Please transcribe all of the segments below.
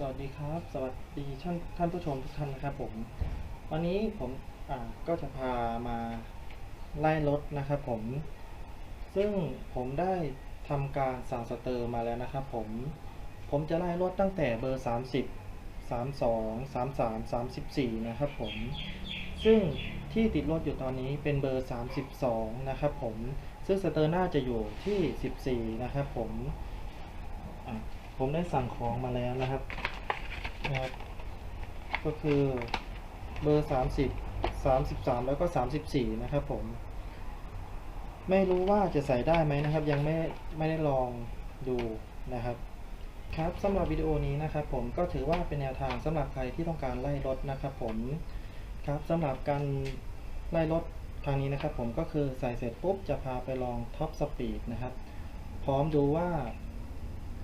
สวัสดีครับ สวัสดีท่านท่านผู้ชมทุกท่านนะครับผม วันนี้ผมอ่าก็จะพามาไล่รถนะครับผม ซึ่งผมได้ทำการสั่งสเตอร์มาแล้วนะครับผม ผมจะไล่รถตั้งแต่เบอร์ 30 32 33 34 นะครับผม ซึ่งที่ติดรถอยู่ตอนนี้เป็นเบอร์ 32 นะครับผม ซึ่งสเตอร์น่าจะอยู่ที่ 14 นะครับผมผมได้สั่งของมาแล้วนะครับ นะครับ ก็คือเบอร์ 30 33 แล้วก็ 34 นะครับผม ไม่รู้ว่าจะใส่ได้ไหมนะครับ ยังไม่ไม่ได้ลองดูนะครับครับสำหรับวิดีโอนี้นะครับ ผมก็ถือว่าเป็นแนวทางสำหรับใครที่ต้องการไล่รถนะครับ ผมครับสำหรับการไล่รถทางนี้นะครับ ผมก็คือใส่เสร็จปุ๊บจะพาไปลองท็อปสปีดนะครับ พร้อมดูว่า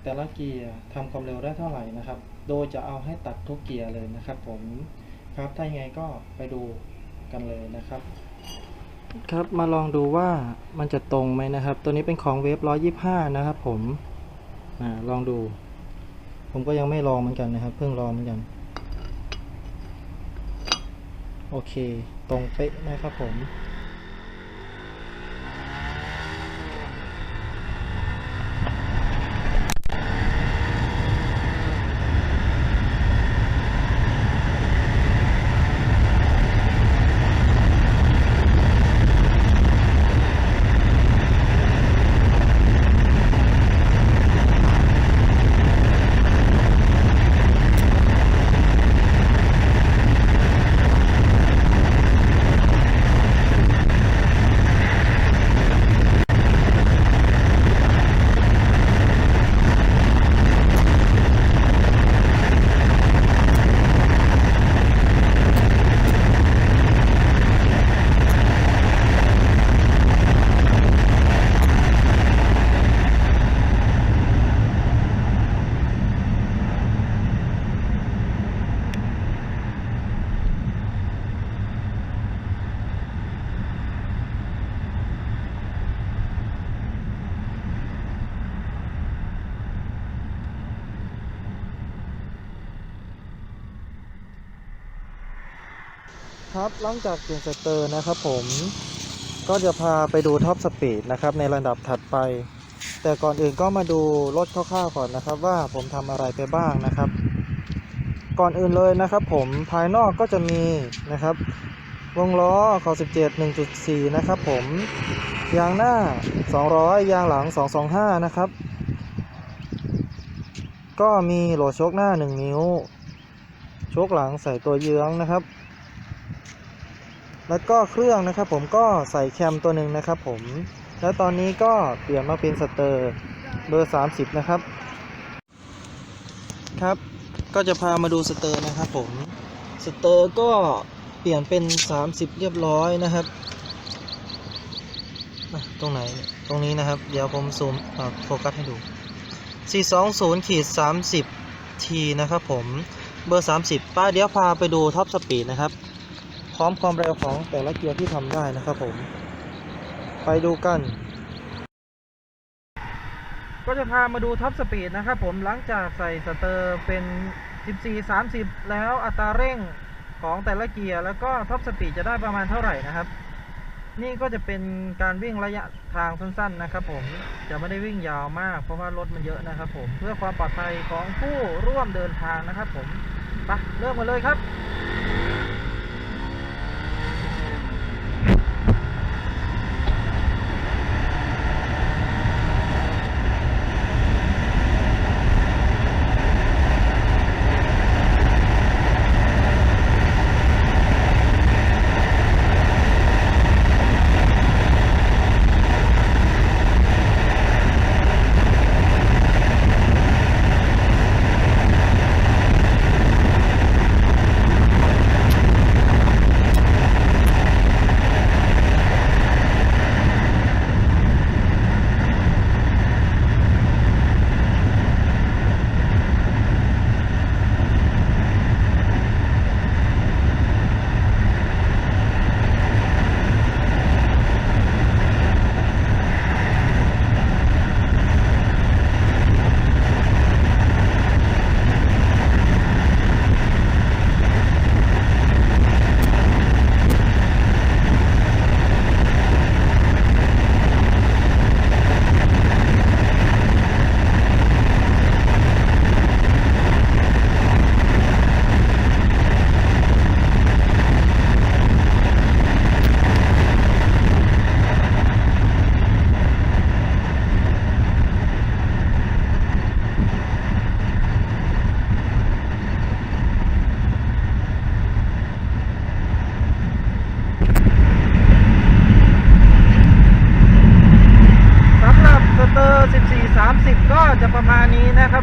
แต่ละเกียร์ทำความเร็วได้เท่าไหร่นะครับ โดยจะเอาให้ตัดทุกเกียร์เลยนะครับ ผมครับถ้ายังไงก็ไปดูกันเลยนะครับ ครับมาลองดูว่ามันจะตรงไหมนะครับ ตัวนี้เป็นของเวฟ125นะครับ ผมอ่าลองดู ผมก็ยังไม่ลองเหมือนกันนะครับ เพิ่งลองเหมือนกัน โอเค ตรงเป๊ะนะครับผม ครับหลังจากเปลี่ยนสเตอร์นะครับผมก็จะพาไปดูท็อปสปีดนะครับในระดับถัดไป แต่ก่อนอื่นก็มาดูรถคร่าวๆก่อนนะครับ ว่าผมทำอะไรไปบ้างนะครับ ก่อนอื่นเลยนะครับผมภายนอกก็จะมีนะครับวงล้อขอบ17 1.4 นะครับผมยางหน้า 200 ยางหลัง 225 นะครับ ก็มีโหลดโชคหน้า 1 นิ้ว โชคหลังใส่ตัวเยื้องนะครับ แล้วก็เครื่องนะครับผมก็ใส่แคมตัวหนึ่งนะครับผม แล้วตอนนี้ก็เปลี่ยนมาเป็นสเตอร์เบอร์ 30 นะครับ ครับ ก็จะพามาดูสเตอร์นะครับผม สเตอร์ก็เปลี่ยนเป็น 30 เรียบร้อยนะครับ ตรงไหน ตรงนี้นะครับ เดี๋ยวผมซูมโฟกัสให้ดู 420ขีด30ทีนะครับผม เบอร์ 30 ป้าเดี๋ยวพาไปดูท็อปสปีดนะครับ พร้อมความเร็วของแต่ละเกียร์ที่ทำได้นะครับผม ไปดูกัน ก็จะพามาดูท็อปสปีดนะครับผมหลังจากใส่สเตอร์เป็น 14 30 แล้วอัตราเร่งของแต่ละเกียร์แล้วก็ท็อปสปีดจะได้ประมาณเท่าไหร่นะครับ นี่ก็จะเป็นการวิ่งระยะทางสั้นๆนะครับผมจะไม่ได้วิ่งยาวมากเพราะว่ารถมันเยอะนะครับผมเพื่อความปลอดภัยของผู้ร่วมเดินทางนะครับผมไปเริ่มกันเลยครับ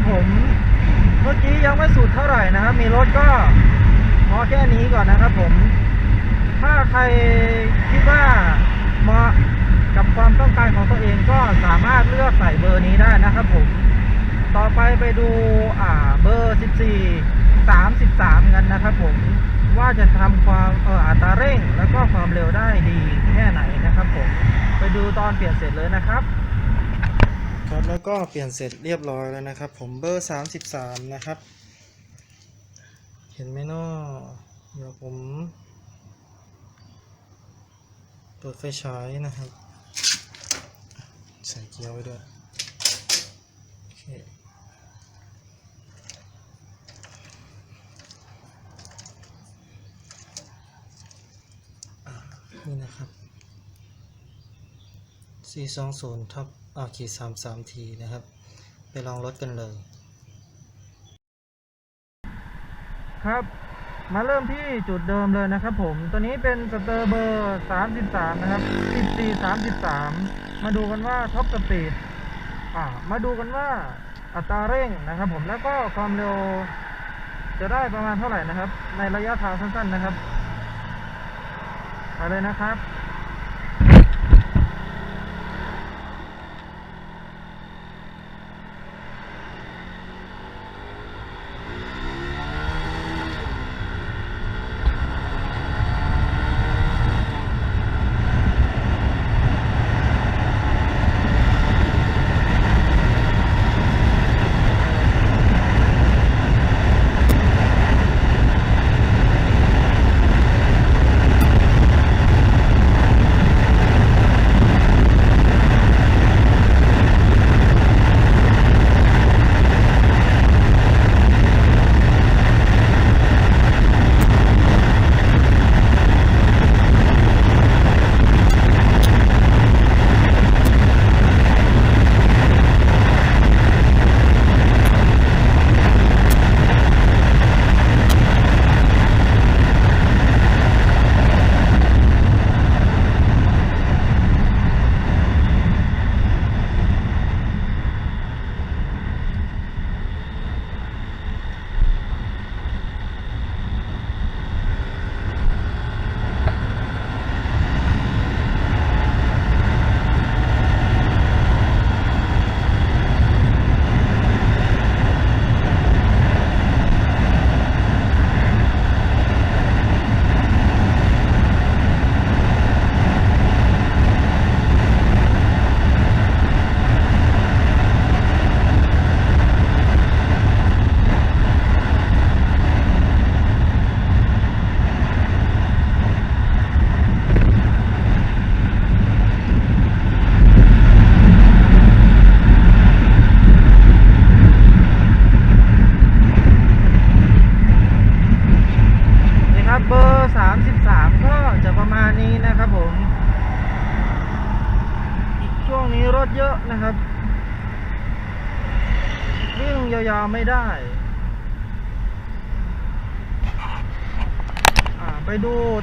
ผม เมื่อกี้ยังไม่สุดเท่าไหร่นะครับ มีรถก็พอแค่นี้ก่อนนะครับผม ถ้าใครคิดว่าเหมาะกับความต้องการของตัวเองก็สามารถเลือกใส่เบอร์นี้ได้นะครับผม ต่อไปไปดูอ่าเบอร์ 14 33 กันนะครับผม ว่าจะทำความเอออัตราเร่ง แล้วก็ความเร็วได้ดีแค่ไหนนะครับผม ไปดูตอนเปลี่ยนเสร็จเลยนะครับ ครับแล้วก็เปลี่ยนเสร็จเรียบร้อยแล้วนะครับ ผมเบอร์ 33 นะครับ เห็นไหมเนาะเดี๋ยวผม เปิดไฟฉายนะครับ ใส่เกียร์ไว้ด้วยโอเคอะนี่นะครับ 420ทับ อาขีด33ทีนะครับ ไปลองรถกันเลย ครับมาเริ่มที่จุดเดิมเลยนะครับผม ตัวนี้เป็นสเตอร์เบอร์ 33 นะครับ 14 33 มาดูกันว่าท็อปสปีดอ่ามาดูกันว่าอัตราเร่งนะครับผมแล้วก็ความเร็วจะได้ประมาณเท่าไหร่นะครับ ในระยะทางสั้นๆนะครับไปเลยนะครับ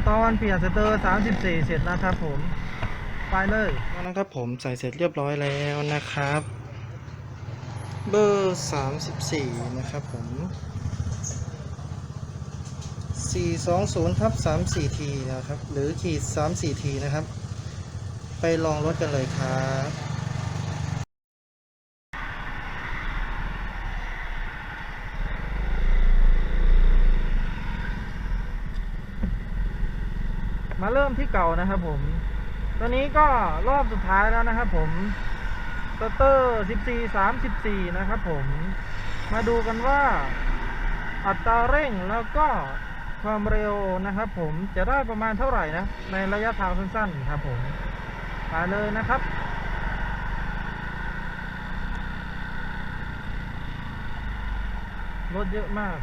ตอนเปลี่ยนสเตอร์34 เสร็จนะครับผมไปเลยนะครับผมใส่เสร็จเรียบร้อยแล้วนะครับ เบอร์ 34 นะครับผม 420ทับ34ทีนะครับ หรือขีด 34 ทีนะครับ ไปลองรถกันเลยครับ มาเริ่มที่เก่านะครับผม ตอนนี้ก็รอบสุดท้ายแล้วนะครับผมสเตอร์ 14 34 นะครับผม มาดูกันว่าอัตราเร่งแล้วก็ความเร็วนะครับผมจะได้ประมาณเท่าไหร่นะ ในระยะทางสั้นๆครับผมไปเลยนะครับรถเยอะมาก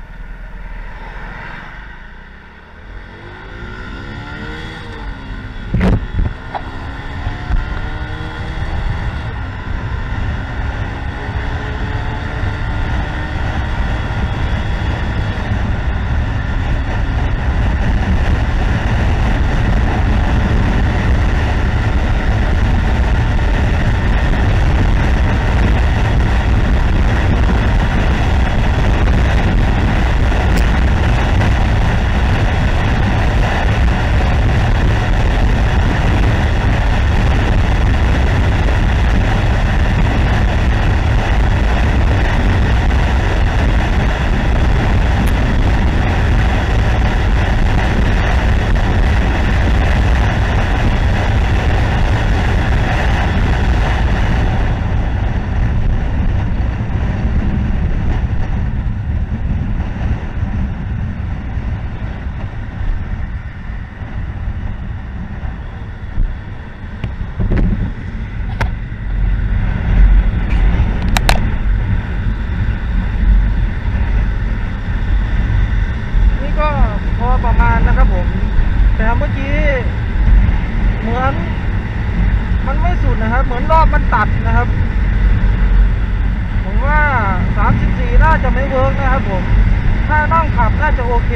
ขับน่าจะโอเค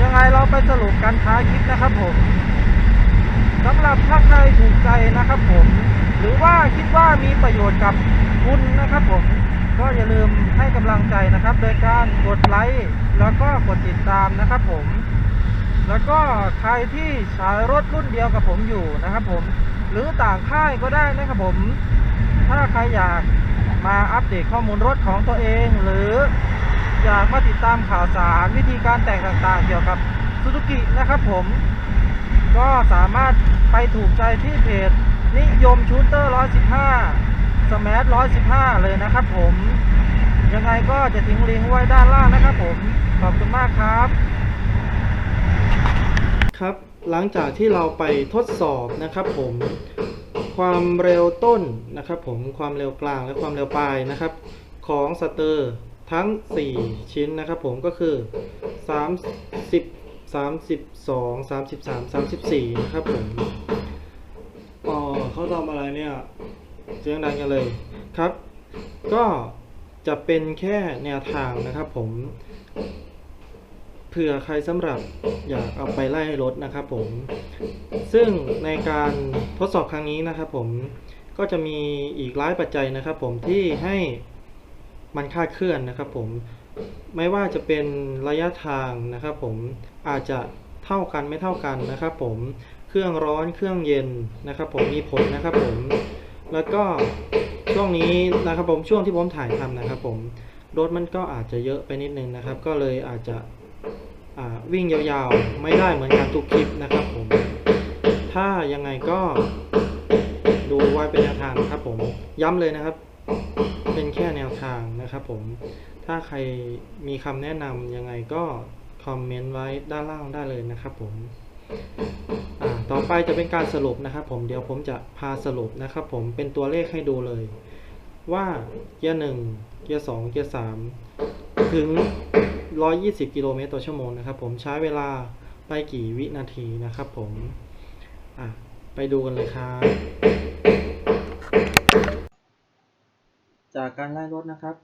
ยังไงเราไปสรุปกันท้ายคลิปนะครับผมสำหรับถ้านใครถูกใจนะครับผม หรือว่าคิดว่ามีประโยชน์กับคุณนะครับผม ก็อย่าลืมให้กำลังใจนะครับ โดยการกดไลค์แล้วก็กดติดตามนะครับผม แล้วก็ใครที่ใช้รถรุ่นเดียวกับผมอยู่นะครับผม หรือต่างค่ายก็ได้นะครับผม ถ้าใครอยากมาอัปเดตข้อมูลรถของตัวเอง หรือ อยากมาติดตามข่าวสารวิธีการแต่งต่างๆ เกี่ยวกับซูซูกินะครับผม ก็สามารถไปถูกใจที่เพจนิยมชูเตอร์115 สมาร์ท115 เลยนะครับผม ยังไงก็จะทิ้งลิงก์ไว้ด้านล่างนะครับผม ขอบคุณมากครับ ครับ หลังจากที่เราไปทดสอบนะครับผม ความเร็วต้นนะครับผม ความเร็วกลางและความเร็วปลายนะครับ ของสเตอร์ ทั้ง 4 ชิ้นนะครับผมก็คือ 30 32 33 34 นะครับผมอ๋อเขาทำอะไรเนี่ยเสียงดังกันเลยครับ ก็จะเป็นแค่แนวทางนะครับผมเผื่อใครสำหรับอยากเอาไปไล่รถนะครับผม ซึ่งในการทดสอบครั้งนี้นะครับผมก็จะมีอีกหลายปัจจัยนะครับผมที่ให้ มันคลาดเคลื่อนนะครับผมไม่ว่าจะเป็นระยะทางนะครับผมอาจจะเท่ากันไม่เท่ากันนะครับผมเครื่องร้อนเครื่องเย็นนะครับผมมีผลนะครับผมแล้วก็ช่วงนี้นะครับผมช่วงที่ผมถ่ายทำนะครับผมรถมันก็อาจจะเยอะไปนิดนึงนะครับ ก็เลยอาจจะวิ่งยาวๆ ไม่ได้เหมือนกันทุกคลิปนะครับผม ถ้ายังไงก็ดูไว้เป็นแนวทางนะครับผม ย้ำเลยนะครับ เป็นแค่แนวทางนะครับผม ถ้าใครมีคำแนะนำยังไงก็คอมเมนต์ไว้ด้านล่างได้เลยนะครับผมต่อไปจะเป็นการสรุปนะครับผม เดี๋ยวผมจะพาสรุปนะครับผม เป็นตัวเลขให้ดูเลย ว่าเกียร์หนึ่งเกียร์สองเกียร์สามถึง 120 กิโลเมตรต่อชั่วโมงนะครับผม ใช้เวลาไปกี่วินาทีนะครับผม ไปดูกันเลยครับ จากการไล่รถนะครับ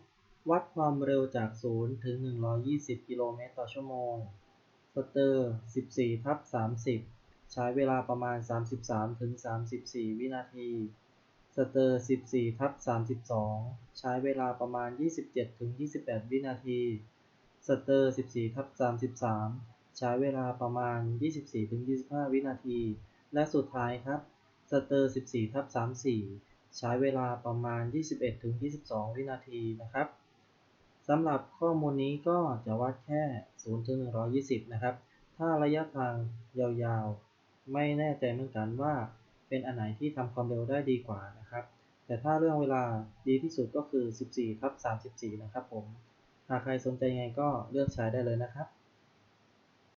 วัดความเร็วจาก 0 ถึง 120 กิโลเมตรต่อชั่วโมง สเตอร์ 14ทับ30 ใช้เวลาประมาณ 33 ถึง 34 วินาที สเตอร์ 14ทับ32 ใช้เวลาประมาณ 27 ถึง 28 วินาที สเตอร์ 14ทับ33 ใช้เวลาประมาณ 24 ถึง 25 วินาที และสุดท้ายครับ สเตอร์ 14ทับ34 ใช้เวลาประมาณ 21-22 วินาทีนะครับสำหรับข้อมูลนี้ก็จะวัดแค่ 0-120 นะครับ ถ้าระยะทางยาวๆ ไม่แน่ใจเหมือนกันว่า เป็นอันไหนที่ทำความเร็วได้ดีกว่านะครับ แต่ถ้าเรื่องเวลาดีที่สุดก็คือ 14ทับ34 นะครับผม หากใครสนใจยังไงก็เลือกใช้ได้เลยนะครับ